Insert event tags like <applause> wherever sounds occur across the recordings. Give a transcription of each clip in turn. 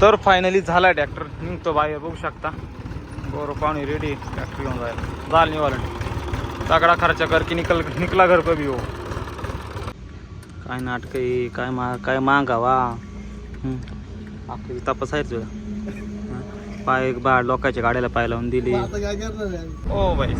तर फायनली झाला ट्रॅक्टर निघतो बाहेर बघू शकता. बरोबर पाणी रेडी ट्रॅक्टर घेऊन जायला. जाल निवारण. तगडा खर्च कर की निकल निकला घर कभी हो? काय नाटक आहे? काय मा काय मागावा? आपली तपासायचं हं. पाय बा लोकांच्या गाड्याला पाय लावून दिली. आहे? ओ बाई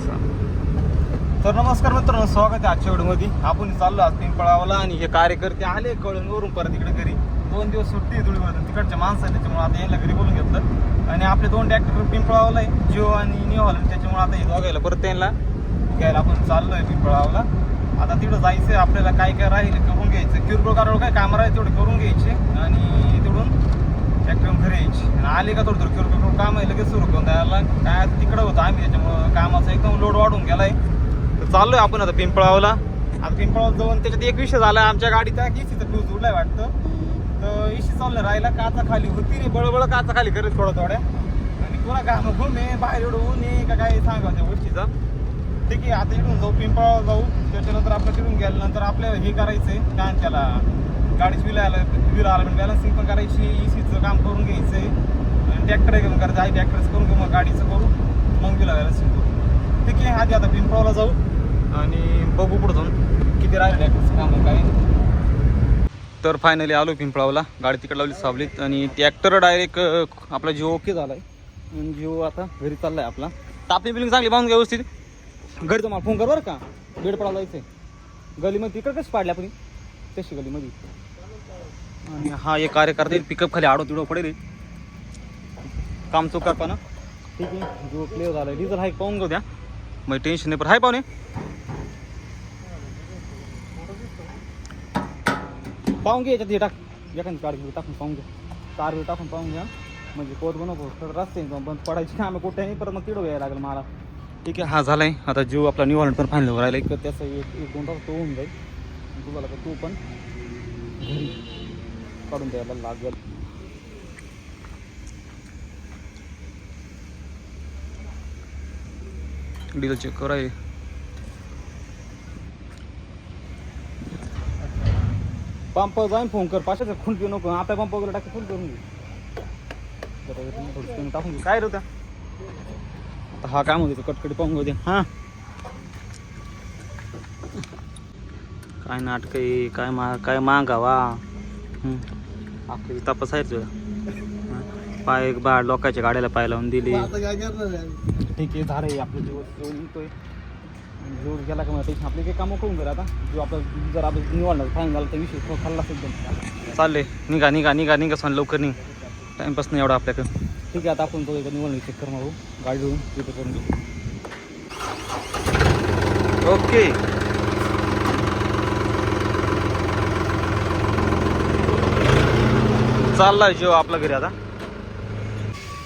तर नमस्कार मित्रांनो स्वागत आहे आजच्या व्हिडिओमध्ये. आपण चाललो आज पिंपळावला आणि हे कार्यकर्ते आले कळून वरून परत इकडे घरी. दोन दिवस सुट्टी आहे धुळीमधून तिकडच्या माणसं आहे त्याच्यामुळे आता यायला घरी बोलून घेतलं. आणि आपले दोन ट्रॅक्टर पिंपळावला आहे जिओ आणि न्यू हॉल त्याच्यामुळे आता हे दोघायला परत त्यांना घ्यायला आपण चाललो आहे पिंपळावला. आता तिकडं जायचं आहे आपल्याला काय काय राहील करून घ्यायचं. किरकोळ कारवाळ काय कामं राहील तेवढे करून घ्यायचे आणि तिकडून ट्रॅक्टर घरी यायची. आणि आले का थोडं थोडं किरकोळ काम आहे लगेच सुरू करून द्यायला. काय आता तिकडं होतं आम्ही त्याच्यामुळं कामाचा एकदम लोड वाढून गेलाय. तर चाललोय आपण आता पिंपळावला. आता पिंपळावर जाऊन त्याच्यात एक विषय झाला आमच्या गाडीचा इशीचा फ्यूज उडलाय वाटतं. तर इशी चाललं राहिला काचा खाली होती रे बळबळ काचा खाली करत थोडं थोड्या आणि पुन्हा काम आहे बाहेर एवढं ऊन आहे का काय सांगा त्या गोष्टीचा. ठीक आहे आता इकडून जाऊ पिंपळावर जाऊ. त्याच्यानंतर आपलं तिकडून गेल्यानंतर आपल्याला हे करायचंय काय त्याला गाडीच विलायला विला बॅलन्सिंग पण करायची इसीचं काम करून घ्यायचंय. आणि ट्रॅक्टर घेऊन करायचं आहे ट्रॅक्टरच करून घेऊ मग गाडीचं करू. मग विला बॅलन्सिंग करू. ठीक आहे आधी आता पिंपळावला जाऊ. आणि बघू पुढं जाऊन किती राहिले ट्रॅक्टरचं काम काय तर फायनली आलो पिंपळावला. गाडी तिकडे लावली सावलीत आणि ट्रॅक्टर डायरेक्ट आपला जिओ ओके झाला आणि जिओ आता घरी चाललाय आपला. तापणी बिलिंग चांगली बांधून व्यवस्थित. घरी तुम्हाला फोन कर बरं का. बेड पडायला जायचंय. गलीमध्ये तिकडे कशी पाडली आपण तशी गलीमध्ये. आणि हा एक कार्यकर्ता येईल पिकअप खाली आडो तिडो पडेल. काम चूक करताना ठीक आहे जो क्लिअर झाला डिझल हाय पाहून घेऊ द्या. मग टेन्शन नाही पण हाय पाहुणे. पाहून घे याच्यात हे टाक एखादी गाडी टाकून पाहून घ्या तार बिर टाकून पाहून घ्या म्हणजे पोत बनवतो तर रस्ते पण पडायची कामं कुठे नाही परत मग तिडो यायला लागेल मला. ठीक आहे हा झालाय. आता जीव आपला निवारण पण फायनल राहिला. एक त्याचा एक एक दोन तास तो होऊन जाईल. आणि तुला तू पण घरी काढून द्यायला लागेल. डिझेल चेक कराय. पंप जाईन फोन कर. पाचशे खून पिऊ नको. आता पंप वगैरे टाकी फुल करून घे. जरा थोडं कमी टाकून काय रे त्या? आता हा काय म्हणतो कटकटी पाहून घेऊ दे. हां. काय नाटक आहे काय मा काय मागावा. आपली तपासायचं हं. पाय बा लोकांच्या गाड्याला पाय लावून दिली. आहे? ठीक आहे झालं आपलं दिवस जेवण निघतोय. जोर गेला का टेन्शन आपले काही कामं करून गेला आता. जो आपलं जर आपण निवडणार फाईन झाला तर विषय खाल्ला एकदम चालले. निघा निघा निघा निघा सांग लवकर निघ. टाईमपास नाही एवढा आपल्याकडं. ठीक आहे आता आपण तो एकदा निवडणं चेक कर मारू गाडी घेऊन तिथे करून घेऊ. ओके. चाललाय जेव्हा आपला घरी आता.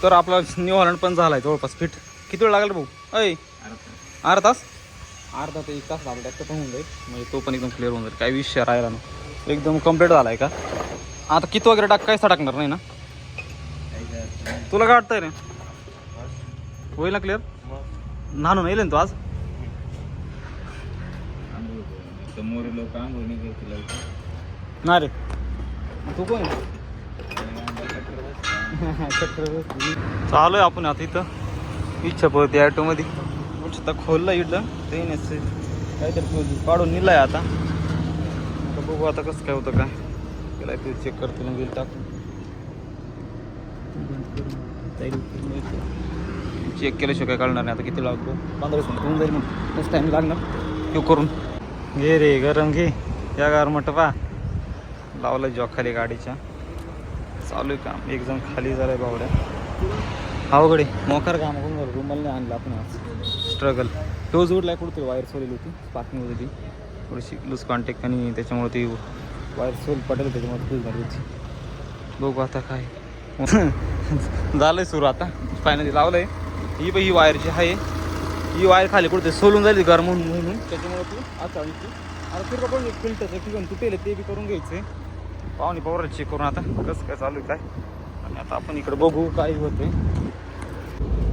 तर आपला न्यू हॉलंड पण झालाय जवळपास फिट. किती वेळ लागला भाऊ? अय अर्धा तास? अर्धा ते एक तास लागला तर पण होऊन जाईल. म्हणजे तो पण एकदम क्लिअर होऊन जाईल. काही विषय राहिला ना एकदम कंप्लीट आहे का? आता किती वगैरे टाक काहीच टाकणार नाही ना? तुला काय वाटतंय रे? होईल ना क्लिअर ना येईल ना तू आज? ना लोक नाही रे. तू कोण चालू आहे <laughs> आपण आता इथं. इच्छा पळते ॲटोमध्ये आता खोललं इथलं. ते नाही काहीतरी पाडून काढून नेलाय आता. आता बघू आता कसं काय होतं काय. त्याला ते चेक करतो ना बिल टाकून. चेक केल्याशिवाय काय कळणार नाही आता किती लागतो? पंधरा मिनिट होऊन जाईल मग. तसं टाईम लागणार. येऊ करून. घे रे गरम घे. या गारमट पा. लावलं जॉक खाली गाडीच्या. चालू आहे काम. एक जण खाली झालाय बावड्या. अवघडे मोकार काम करून झालं. रुमाल नाही आणलं आपण आज. स्ट्रगल टोज उडलाय कुठं वायर सोलेली होती स्पार्किंग होती ती. थोडीशी लूज कॉन्टॅक्ट आणि त्याच्यामुळे ती वायर सोल पडेल त्याच्यामुळे फ्यूज झाली होती. बघू आता काय. <laughs> झालंय सुरू आता. फायनली लावलंय. ही पण ही वायरची आहे ही वायर खाली कुठे सोलून जाईल गरम म्हणून म्हणून. त्याच्यामुळे तू आता आणि ती आता फिरका पण फिल्टरचं ठिकाण तुटेल ते बी करून घ्यायचं आहे पाहुणे पावर चेक करून आता कसं काय चालू आहे काय. आणि आता आपण इकडे बघू काय होते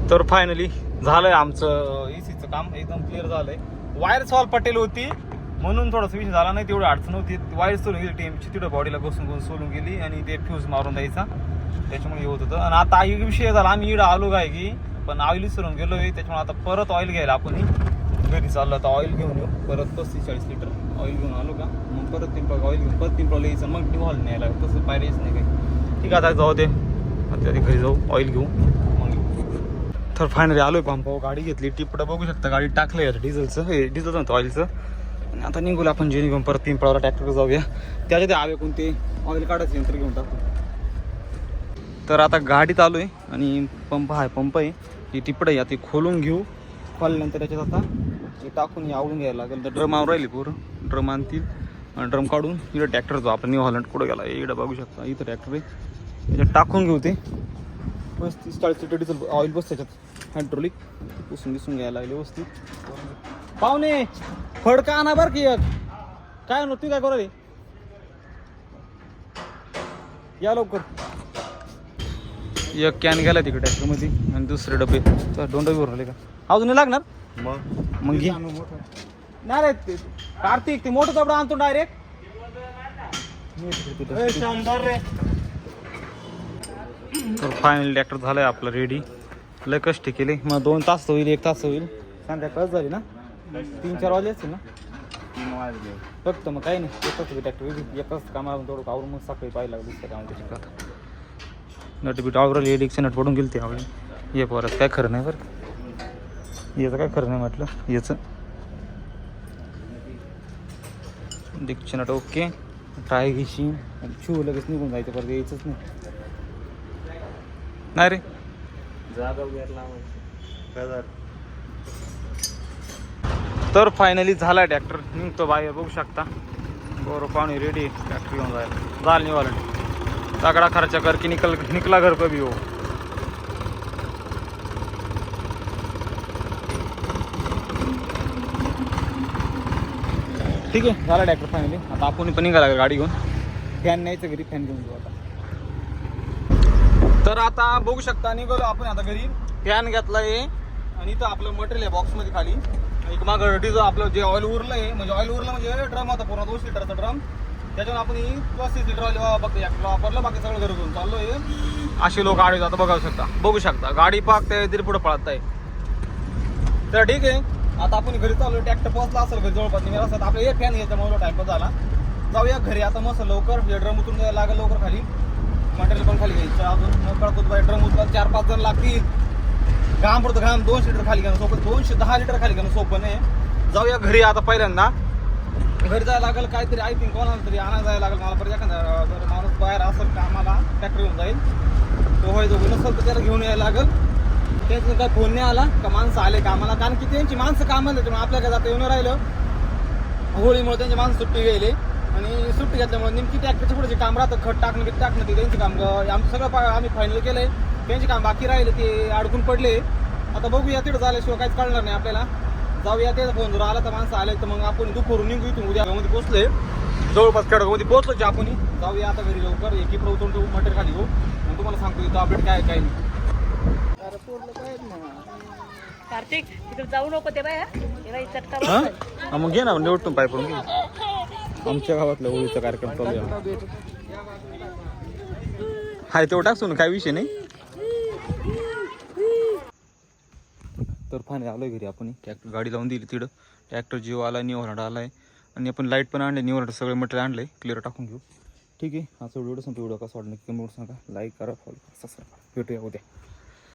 तर फायनली झालंय आमचं एसीचं काम एकदम क्लिअर झालंय. वायर सॉल पटेल होती म्हणून थोडासा विषय झाला नाही तेवढी अडचण होती. वायर सोलून गेली टीमची तिथं बॉडीला घुसून घुसून सोलून गेली आणि ते फ्यूज मारून द्यायचा. त्याच्यामुळे हे होत होतं. आणि आता एक विषय झाला आम्ही इकडं आलो काय की पण ऑइल विसरून गेलो आहे त्याच्यामुळे आता परत ऑइल घ्यायला आपण घरी चाललो. आता ऑइल घेऊन येऊ. परत पस्तीस चाळीस लिटर ऑइल घेऊन आलो का? मग परत पिंपळ ऑइल घेऊन परत पिंपळ यायचं मग न्यू हॉल न्यायला तसं पाहिजेच नाही काही. ठीक आहे आता जाऊ दे. आता घरी जाऊ. ऑइल घेऊ. तर फायनली आलोय पंपावर गाडी घेतली. टिपडं बघू शकता गाडी टाकलं यार डिझेलचं हे डिझेल नव्हतं ऑइलचं आणि आता निघूला आपण जे निघून परत पिंपळावर ट्रॅक्टर जाऊया. त्याच्या ते आवे कोणते? ऑइल काढायचं यंत्र घेऊन टाकतो तर आता गाडीत आलो आहे आणि पंप आहे पंप आहे. ती टिपडं आहे आता खोलून घेऊ. खोलल्यानंतर त्याच्यात आता ते टाकून हे आवडून घ्यायला लागेल. तर ड्रम आवर राहिली पूर्ण ड्रम आणतील ड्रम काढून इकडं ट्रॅक्टर जाऊ आपण न्यू हॉलंड कुठं गेला इकडं बघू शकता. इथं ट्रॅक्टर आहे. त्याच्यात टाकून घेऊ ते. पस्तीस चाळीस लिटर डिझेल ऑइल बस त्याच्यात हायड्रोलिक पुसून बिसून घ्यायला लागले व्यवस्थित पाहुणे फडका आणा बरं की एक. काय नव्हती काय करू रे या लवकर. एक कॅन गेला तिकडे ट्रॅक्टरमध्ये आणि दुसरे डबे. दोन डबे भरले का? अजून नाही लागणार? मग? मग घे. नाही रे ते कार्तिक ते मोठं कपडा आणतो डायरेक्ट तर फायनल ट्रॅक्टर झालाय आपलं रेडी लय कष्ट केले. मग दोन तास होईल एक तास होईल. संध्याकाळच झाली ना? तीन चार वाजले असतील ना? तीन वाजले फक्त मग काही नाही. एकच ट्रॅक्टर एकच कामाला थोडं आवरून मग सकाळी पाहिजे लागली त्या कामाला. त्याची नट नटबीट आवरल एडिक्शन नट पडून गेली ती आवडली ये परत काय खरं नाही बरं याचं काय खरं नाही म्हटलं? याचं. डिक्शनट नट ओके ट्राय घेशील शिव लगेच निघून जायचं परत यायचंच नाही. नाही रे. जागा तर फायनली झाला ट्रॅक्टर निघतो बाहेर बघू शकता. बरं पाहुणे रेडी ट्रॅक्टर घेऊन जायला. जाल निवाला तगड़ा खर्चा करके निकल निकला घर कभी हो? ठीक आहे झाला ट्रॅक्टर फायनली आता आपण पण निघाला गाडी घेऊन? फॅन न्यायचं घरी फॅन घेऊन जाऊ आता. तर आता बघू शकता निघालो आपण आता घरी. फॅन घेतलाय. आणि इथं आपलं मटेरियल आहे बॉक्समध्ये खाली. एक माग डिझो आपलं जे ऑइल उरलं आहे म्हणजे ऑइल उरलं म्हणजे ड्रम होता पूर्ण दोन लिटरचा ड्रम त्याच्यावर आपण ही पस्तीस लिटर ऑइल बघतो वापरलं बाकी सगळं घरी घेऊन चाललो आहे असे लोक आडवे जातात बघू शकता. बघू शकता गाडी पाक ते तरी पुढे पळत आहे तर ठीक आहे. आता आपण घरी चाललो ट्रॅक्टर पोहोचला असेल घरी जवळपास निघाला असतात आपलं एक फॅन याच्यामुळे टाइमपास झाला. जाऊया घरी आता मस्त लवकर म्हणजे ड्रम उतरून जायला लागेल लवकर खाली. मटेरियल पण खाली घ्यायचं. अजून मग बाई ड्रम उतरायला चार पाच जण लागतील. घाम पडतो घाम. दोनशे लिटर खाली घेणं सोपं दोनशे दहा लिटर खाली घेणं सोपं नाही जाऊया घरी आता पहिल्यांदा. घरी जायला लागेल काहीतरी आय थिंक कोणाला तरी आणायला जायला लागेल. मला परत एखादा जर माणूस बाहेर असेल कामाला ट्रॅक्टर घेऊन जाईल. तो होय दोघं नसेल तर त्याला घेऊन यायला लागेल. त्याचं काय फोन नाही आला का माणसं आले कामाला कारण की त्यांची माणसं कामाला त्याच्यामुळे आपल्या जाता येऊन राहिलं. होळीमुळे त्यांची माणसं सुट्टी गेली. आणि सुट्टी घेतल्यामुळे नेमकी ट्रॅक्टरच्या पुढे जे काम राहतं खत टाकणं किती टाकणं ते त्यांचे काम. ग- आमचं सगळं पा- आम्ही फायनल केलंय. त्यांचे काम बाकी राहिले ते अडकून पडले. आता बघूया तिथं झाल्याशिवाय काहीच कळणार नाही आपल्याला. जाऊया त्याचा फोन जर आला तर माणसं आले तर मग आपण दुपारून निघू इथून. उद्या मध्ये पोहोचले जवळपास खेडगावमध्ये पोहोचलो जे आपण. जाऊया आता घरी लवकर. एक इकडं उतरून तो मटेरियल खाली घेऊ. मग तुम्हाला सांगतो इथं अपडेट काय आहे, काय नाही. कार्तिक तिकडे जाऊ नको ते बाय हे. चटका मग घे ना निवडतो पाय पडून आमच्या गावातला होळीचा कार्यक्रम चालू आहे हाय तेवढं टाकतो ना काय विषय नाही. तर फायनल आलोय घरी आपण. ट्रॅक्टर गाडी लावून दिली तिकडं ट्रॅक्टर जिओ आला न्यू हॉलंड आलाय. आणि आपण लाइट पण आणले न्यू हॉलंड सगळे मटेरियल आणलंय. क्लिअर टाकून घेऊ. ठीक आहे हा व्हिडिओ संपतो व्हिडिओ कसा वाटलं की कमेंट सांगा. लाईक करा फॉलो करा सबस्क्राईब करा. भेटूया उद्या.